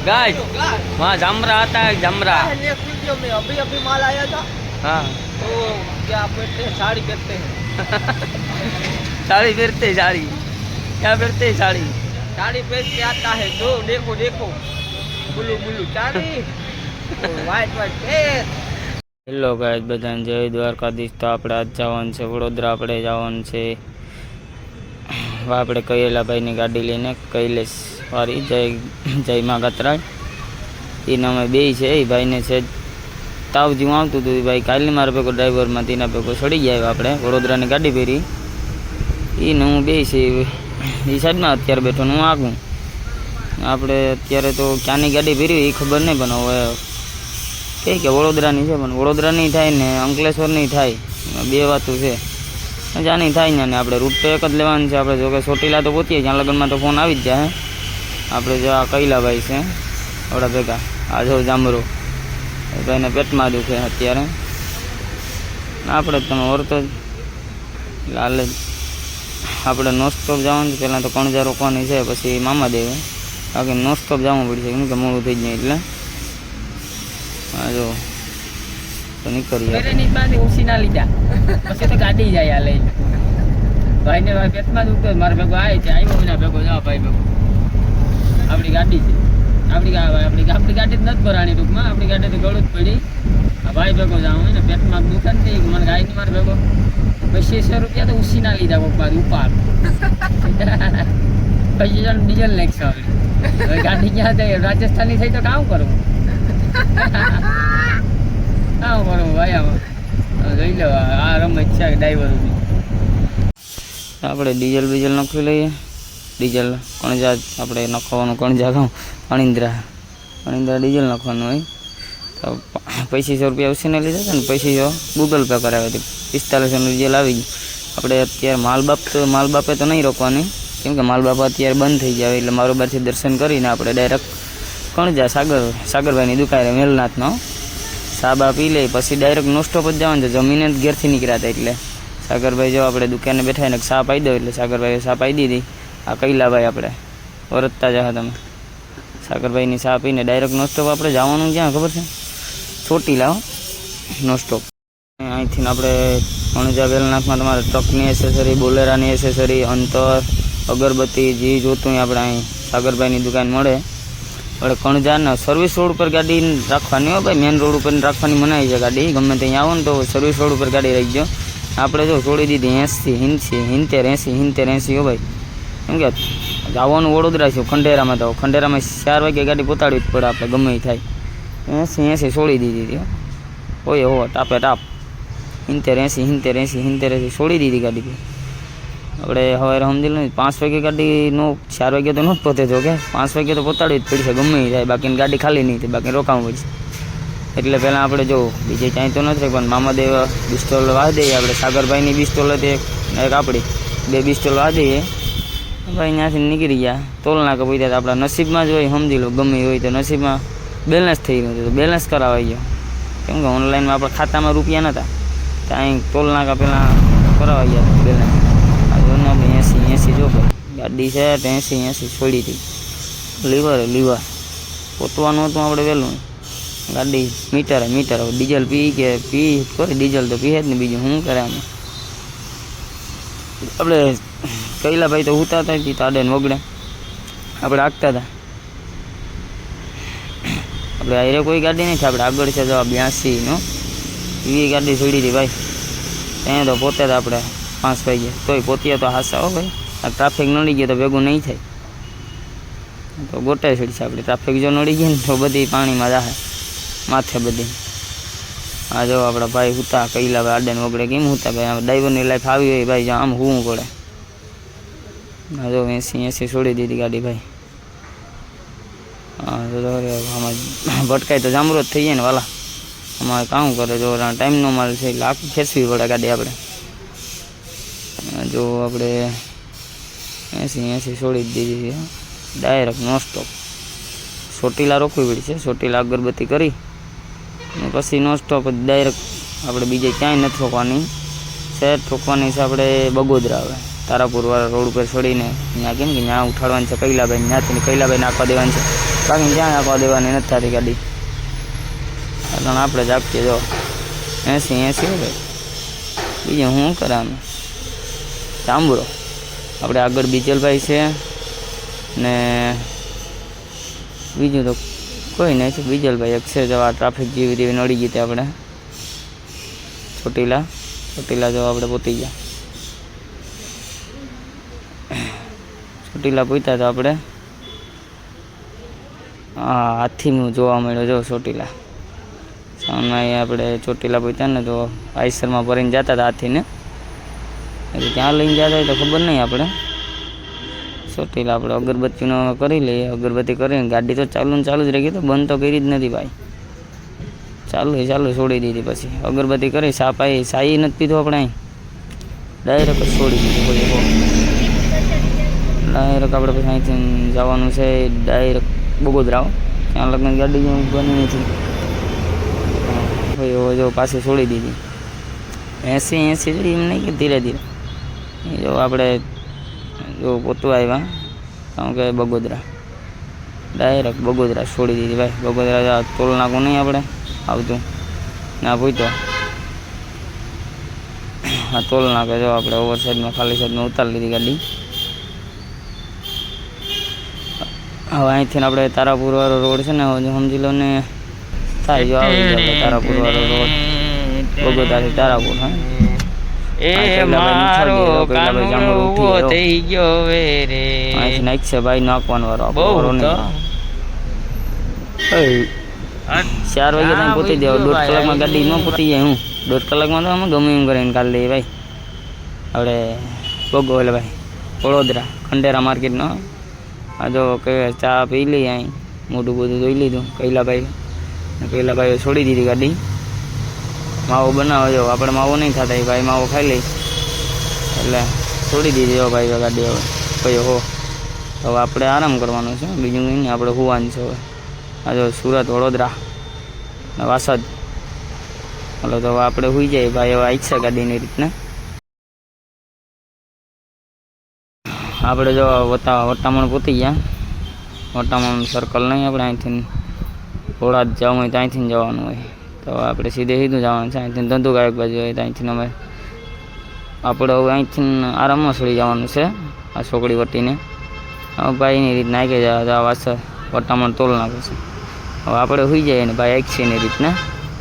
गाय वहाँ जमरा आता है जमरा नेक्स्ट वीडियो में अभी अभी माल आया था हाँ तो क्या पहनते हैं साड़ी पहनते हैं साड़ी पहनते हैं, साड़ी क्या पहनते हैं, साड़ी साड़ी पहन के आता है जो देखो देखो blue blue sari white white face hello guys બધાને જય દ્વારકાધીશ તો આપણે આજ જવાનું છે વડોદરા આપણે જવાનું છે આપણે કૈલાભાઈની ગાડી લઈને કૈલેશ વાળી જય જય મા ગતરાજ એના અમે બે છે, એ ભાઈને છે. તાવ જેવું આવતું હતું, એ ભાઈ કાલની મારા ભેગો ડ્રાઈવરમાં તેના ભેગો સડી ગયા આપણે, વડોદરાની ગાડી ફેરી એને હું બે છે, એ સાઈડમાં અત્યારે બેઠો હું આગું. આપણે અત્યારે તો ક્યાંની ગાડી ફેરી એ ખબર નહીં, પણ હવે કઈ કે વડોદરાની છે, પણ વડોદરાની થાય ને અંકલેશ્વરની થાય. બે વાતો છે. જાની થાય ને, આપણે રૂટ તો એક જ લેવાનું છે, આપણે જોકે ચોટીલા તો પહોંચીએ ત્યાં લગ્નમાં તો ફોન આવી જ જાય આપણે જો આ કૈલાભાઈ છે, આપણા ભેગા. આ જો જામરો. ભાઈને પેટમાં દુખે અત્યારે. આપણે તમે ઓરતો જ. લાલ આપણે નોસ્ટોપ જવાનું પહેલાં તો કણજા રોકવાની છે, પછી મામા દેવે બાકી નોસ્ટોપ જવું પડશે, કેમ કે મોડું થઈ જાય એટલે. હા જો. તો નીકળીએ પછી તો કાઢી જાય આ લઈને. ભાઈ ને ભાઈ પેટમાં દુખતો મારા ભેગો આવે છે આવ્યો ભેગો ગાડી છે. આપણી આપણી આપણી ગાડી જ નથી ભરાણી ટૂંકમાં. આપણી ગાડી તો ગળું જ પડી. આ ભાઈ ભેગો જાઉં ને પેટમાં દુખે ને મને ગાયની મારે ભેગો. પચીસો રૂપિયા તો ઉછીના લીધા પપ્પા ઉપાડ પછી જણ ડીઝલ નાખશો હવે ગાડી ક્યાં થઈ રાજસ્થાનની થઈ તો કામ કરું. કામ કરું ભાઈ આમાં જોઈ લો આ રમત છે ડ્રાઈવર આપણે ડીઝલ બીઝલ નાખી લઈએ. ડીઝલ કણજા આપણે નાખવાનું કણજા કહું, અણિંદ્રા. અણિંદ્રા ડીઝલ નાખવાનું હોય. તો પચીસો રૂપિયા ઉછીને લીધા હતા ને પચીસો ગૂગલ પે કરાવ્યા હતી. પિસ્તાલીસોનું ડીઝલ આવી ગયું. આપણે અત્યારે માલ બાપ તો માલ બાપે તો નહીં રોકવાની. કેમ કે માલ બાપ અત્યારે બંધ થઈ જાય એટલે મારો બારથી દર્શન કરીને આપણે ડાયરેક્ટ કણજા સાગર, સાગરભાઈની દુકાને મેલનાથનો સાબા પી લઈ પછી ડાયરેક્ટ નોસ્ટોપ જ જવાનું છે. જમીને જ ઘેરથી નીકળ્યા હતા એટલે. સાગરભાઈ જો આપણે દુકાને બેઠા એને સાપ આવી દો એટલે સાગરભાઈએ સાપ આવી દીધી. આ કૈલાભાઈ આપણે. વરતતા જા તમે. સાગરભાઈની ચા પીને ડાયરેક્ટ નો સ્ટોપ આપણે જવાનું ક્યાં ખબર છે? ચોટીલા નો સ્ટોપ અહીંથી આપણે અણુજા વેલનાથમાં તમારે ટ્રકની એસેસરી બોલેરાની એસેસરી અંતર, અગરબત્તી, જે જોતું આપણે અહીં. સાગરભાઈની દુકાન મળે. આપણે કણજાના સર્વિસ રોડ ઉપર ગાડી રાખવાની હોય ભાઈ. મેન રોડ ઉપર રાખવાની મનાઈ છે ગાડી. ગમે ત્યાં આવો ને તો સર્વિસ રોડ ઉપર ગાડી રાખજો. આપણે જો છોડી દીધી એંસી હિંસી હિંતેર એંસી હિંતેર એંસી હો ભાઈ. કેમ કે, જવાનું વડોદરા છે, ખંડેરામાં તો. ખંડેરામાં ચાર વાગે ગાડી પોતાડવી જ પડે આપણે, ગમે થાય. એંસી એંસી છોડી દીધી હતી ઓય હો, ટાપે ટાપ. હિંતેર એંસી હિંતેર એંસી હિંતેર એસી છોડી દીધી ગાડી. આપણે હવે સમજી લો પાંચ વાગે ગાડીનો ચાર વાગે તો ન પહોંચે જો કે. પાંચ વાગે તો પોતાડવી જ પડશે ગમે થાય. બાકીની ગાડી ખાલી નહીં થાય બાકી રોકાવું પડશે. એટલે પહેલાં આપણે જો, બીજે ક્યાંય તો નથી પણ મામાદેવ બિસ્ટોલ વાહ દઈએ, આપણે સાગરભાઈની બિસ્ટોલ હતી, એક આપણી. બે બિસ્ટોલ વાહ દઈએ. ભાઈ ત્યાંથી નીકળી ગયા. તોલના કે તો આપણા નસીબમાં જ હોય, સમજી લો, ગમે હોય તો નસીબમાં બેલેન્સ થઈ ગયું. તો બેલેન્સ કરાવાઈ ગયો. કેમ કે ઓનલાઈનમાં આપણા ખાતામાં રૂપિયા નહોતા તો અહીં ટોલ નાકા પહેલાં કરાવાઈ ગયા બેલેન્સ આ એંસી એંસી જો ગાડી છે તો એંસી એંસી છોડી હતી. Liver liver. પોતવાનું હતું આપણે વહેલું. ગાડી મીટર મીટર. ડીઝલ પી કે પી કરે ડીઝલ તો પીએ જ ને બીજું શું કરે આમાં? આપણે કૈલાભાઈ તો ઉતા હતા તી તાડે ને વગડે. આપણે આગતા હતા આપણે આયરે કોઈ ગાડી નહીં છે આપણે આગળ છે જવાબ બ્યાસીનો એવી ગાડી છોડી હતી ભાઈ. ત્યાં તો પોતે જ આપણે પાંચ વાગે. તોય પોતીએ તો હાસા હો ભાઈ. આ ટ્રાફિક નડી ગયો તો ભેગું નહીં થાય. તો ગોટે છોડી આપણે. ટ્રાફિક જો નડી ગઈ ને તો બધી પાણીમાં જાહે માથે બધી. આ જો આપણા ભાઈ હુતા, કૈલા ભાઈ આડે ને વગડે. કેમ હુતા ભાઈ? આમ ડ્રાઈવરની લાઈફ આવી હોય ભાઈ, જો આમ હોવું પડે. આ જો એસી એસી છોડી દીધી ગાડી ભાઈ. હા તો આમાં ભટકાય તો જામરો જ થઈ જાય ને વાલા. અમારે કામ કરે જો ટાઈમનો માલ છે, એટલે ખેંચવી પડે ગાડી આપણે. જો આપણે એસી એસી છોડી જ દીધી છે. ડાયરેક્ટ નો સ્ટોપ ચોટીલા રોકવી પડી છે, ચોટીલા અગરબત્તી કરી. અને પછી નો સ્ટોપ ડાયરેક્ટ આપણે બીજે ક્યાંય નથી ઠોકવાની શહેર ઠોકવાની છે આપણે બગોદરા આવે તારાપુર વાળા રોડ ઉપર છોડીને ત્યાં કેમ કે ત્યાં ઉઠાડવાની છે કૈલાભાઈ ત્યાંથી કૈલાભાઈ નાખવા દેવાની છે. બાકી ક્યાં આપવા દેવાની નથી થતી ગાડી. પણ આપણે જ આપીએ જો. એંસી, એસી ભાઈ. બીજું શું કરવાનું સાંભળો આપણે આગળ બીજલભાઈ છે ને બીજું તો કોઈ નહીં છે. બીજલભાઈ એક છે જવા ટ્રાફિક જેવી તેવી નડી ગઈ આપણે. ચોટીલા. ચોટીલા જવા આપણે પોતી ગયા. ચોટીલા પૂછતા તો આપણે. હા, હાથીનું જોવા મળ્યો, જો ચોટીલા. સામે આપણે ચોટીલા પૂછતા ને તો આઈસરમાં ભરીને જતા હતા હાથીને. ત્યાં લઈને જતા હોય તો ખબર નહીં આપણે. ચોટીલા આપણે અગરબત્તીનો કરી લઈએ, અગરબત્તી કરીને ગાડી તો ચાલુ ને ચાલુ જ રહી ગઈ તો બંધ તો કરી જ નથી ભાઈ. ચાલુ ચાલુ છોડી દીધી પછી. અગરબત્તી કરી સાપાઈ સાઈ નથી પીધો આપણે ડાયરેક્ટ છોડી દીધું કોઈ ડાયરેક્ટ આપણે પછી અહીંથી જવાનું છે ડાયરેક્ટ બગોદરાઓ. ત્યાં લગ્ન ગાડી બની નથી. હવે જો પાછી છોડી દીધી. એંસી એંસી જેવી એમ નહીં કે ધીરે ધીરે. જો આપણે જો પોતું આવ્યા, કારણ કે બગોદરા. ડાયરેક્ટ બગોદરા છોડી દીધી ભાઈ. બગોદરા તોલ નાખું નહીં આપણે. આવતું. ના પૂછતો હા, તોલ નાખે જો આપણે ઓવર સાઈડમાં ખાલી સાઈડમાં ઉતારી લીધી ગાડી. હવે અહીંથી આપણે તારાપુર વાળો રોડ છે ને સમજી લો ને થાય જો આવી જાય તારાપુર વાળો રોડ. બગોદરાથી તારાપુર હા? એ મારો કાનો ગયો. થઈ ગયો વે રે. અહીં નાખ છે ભાઈ નાખવાનો વારો બહુ તો. ચાર વાગે તમે પૂતી દેવા દોઢ કલાકમાં ગાડી ન પૂતી જાય હું. દોઢ કલાકમાં તો અમે ગમે એમ કરીને કાઢી લઈએ ભાઈ આપણે બગો એટલે ભાઈ વડોદરા ખંડેરા માર્કેટનો. આ જો કે ચા પી લઈ અહીં. મોઢું બધું ધોઈ લીધું કૈલાભાઈ કૈલાભાઈએ છોડી દીધી ગાડી. માવો બનાવો જો, આપણે માવો નહીં થતા એ ભાઈ માવો ખાઈ લઈ એટલે છોડી દીધી જો ભાઈ ગાડી હવે. ભાઈ, હો. હવે આપણે આરામ કરવાનો છે, બીજું કંઈ નહીં, આપણે હોવાનું છે હવે. આ જો સુરત, વડોદરા વાસદ. હાલો, તો હવે આપણે હોઈ જાય ભાઈ, હવે આવી છે ગાડીની રીતના. આપણે જો વતા, વટામણ પૂતી ગયા. વટામણ સર્કલ નહીં, આપણે અહીંથી ઘોડા જવું હોય તો અહીંથી જવાનું હોય. તો આપણે સીધે સીધું જવાનું છે. અહીંથી ધંધુ ગાયક બાજુ હોય તો અહીંથી અમે આપણે હવે અહીંથી આરામમાં છોડી જવાનું છે, આ છોકરી વટીને. હવે ભાઈની રીતના આવી ગયા જવા વાસ વટામણ તોલ નાખે છે. હવે આપણે હોઈ જઈએ ને ભાઈ એક્સીની રીતના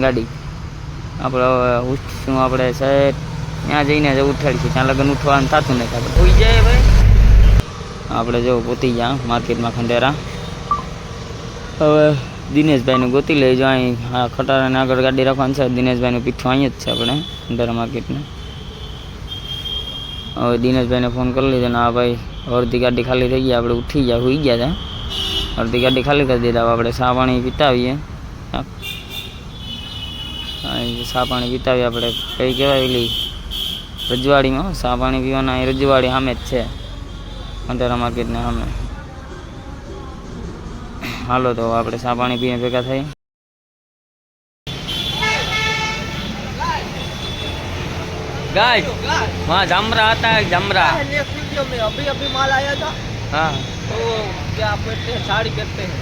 ગાડી. આપણે હવે ઉઠશું, આપણે સાહેબ, ત્યાં જઈને જ ઉઠાડીશું. ત્યાં લગન ઉઠવાનું થતું નથી. આપણે હોઈ જાય આપણે જો પોતી ગયા માર્કેટમાં ખંડેરા. હવે દિનેશભાઈનું ગોતી લઈ જો, અહીં હા ખટારાને આગળ ગાડી રાખવાની છે. દિનેશભાઈનું પીઠું અહીં જ છે આપણે, ખંડેરા માર્કેટને. હવે દિનેશભાઈને ફોન કરી લીધો ને હા ભાઈ અડધી ગાડી ખાલી થઈ ગઈ, આપણે ઉઠી ગયા, હોઈ ગયા હતા અડધી ગાડી ખાલી કરી દીધા, આપણે સા પાણી પીતાવીએ. સા પાણી પીતાવીએ, આપણે કઈ કહેવાય પેલી રજવાડીમાં સા પાણી પીવાના અહીં રજવાડી સામે જ છે. અંધારા માર્કેટને સામે હાલો તો આપણે ચા પાણી પીને ભેગા થઈ ગાય वहाँ जामरा आता है जामरा नेक्स्ट वीडियो में अभी अभी माल आया था हाँ तो क्या पहनते हैं साड़ी पहनते हैं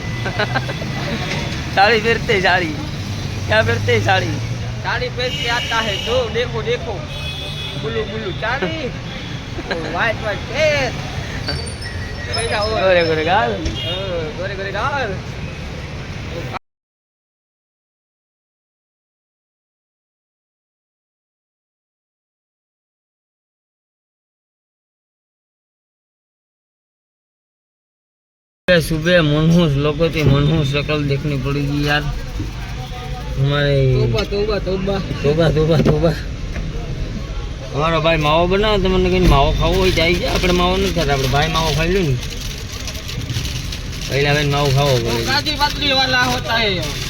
साड़ी पहनते हैं, साड़ी क्या पहनते हैं, साड़ी साड़ी पहन के आता है दो देखो देखो blue blue sari white white face कैसा हो गोरे गोरे गाल गोरे गोरे गाल सुबह मनहूस लोगों की मनहूस शक्ल देखनी पड़ेगी यार। हमारे तोबा तोबा तोबा। तोबा तोबा तोबा। અમારો ભાઈ માવો બનાવો તો મને કઈ માવો ખાવો હોય તો આવી જાય આપણે માવો નથી ખાતા આપણે ભાઈ માવો ખાઈ લો ને પહેલા ભાઈ માવો ખાવો वो પડે काजी बदली वाला होता है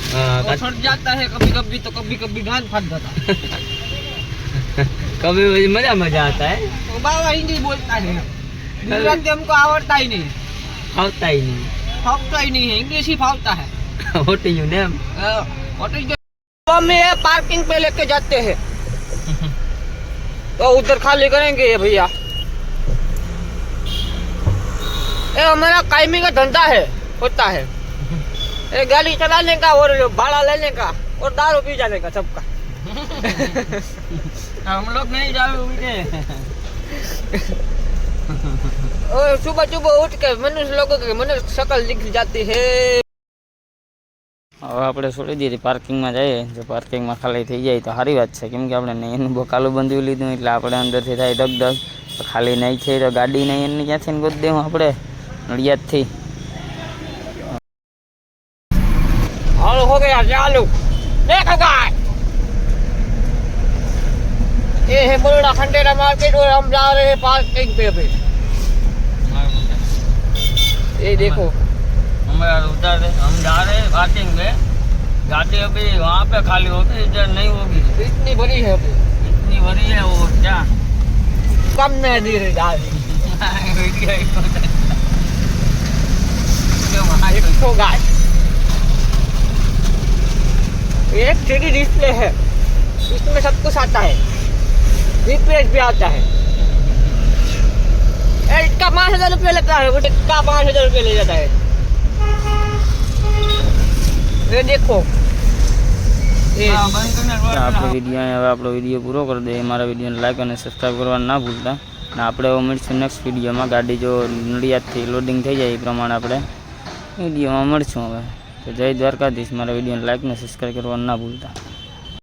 હા वो फट जाता है कभी कभी तो कभी कभी गांठ फट जाता है કભી પછી મજા મજા आता है तो बाबा हिंदी बोलता है गुजराती हमको आवड़ता ही नहीं આવતા ही नहीं फावता ही नहीं है इंग्लिश ही फावता है what is your name what is में है पार्किंग पे लेके जाते हैं तो उधर खाली करेंगे ये भैया। ये हमारा कायमी का धंधा है होता है। ए गाड़ी चलाने का और भाड़ा लेने का और दारू पी जाने का सबका। हम लोग नहीं जाए और सुबह सुबह उठ के मनुष्य लोगों की मनुष्य शक्ल दिख जाती है। હવે આપણે છોડી દઈએ પાર્કિંગમાં જઈએ જો પાર્કિંગમાં ખાલી થઈ જાય તો સારી વાત છે કેમ કે આપણે નહીંનું બકાલું બંધી લીધું એટલે આપણે અંદરથી થાય દગદગ તો ખાલી નહીં થઈ તો ગાડી નહીં એની ક્યાંથી ગોત દેવું આપણે નડિયાદથી और हो गया चालू देखो गाय ये है बड़ोड़ा खंडेरा मार्केट और हम जा रहे हैं पार्किंग पे अभी ये देखो हमारा उधर हम जा रहे हैं पार्किंग में गाड़ी अभी वहाँ पे खाली होगी इधर नहीं होगी। इतनी बड़ी है अभी। इतनी बड़ी है वो क्या? कम में धीरे जा रही गाय ये एक थ्री डिस्प्ले है। इसमें सब कुछ आता है। जीपीएस भी आता है। इसका पाँच हज़ार रुपया लेता है वो इसका पाँच हज़ार रुपया ले जाता है। ये देखो ये આપણો વિડીયો હવે આપણો વિડીયો પૂરો કરી દઈએ મારા વિડીયોને લાઈક અને સબસ્ક્રાઈબ કરવાનું ના ભૂલતા અને આપણે હવે મળીશું નેક્સ્ટ વિડીયોમાં ગાડી જો નડિયાદથી લોડિંગ થઈ જાય એ પ્રમાણે આપણે વિડીયોમાં મળશું હવે તો જય દ્વારકાધીશ મારા વિડીયોને લાઈક અને સબસ્ક્રાઈબ કરવાનું ના ભૂલતા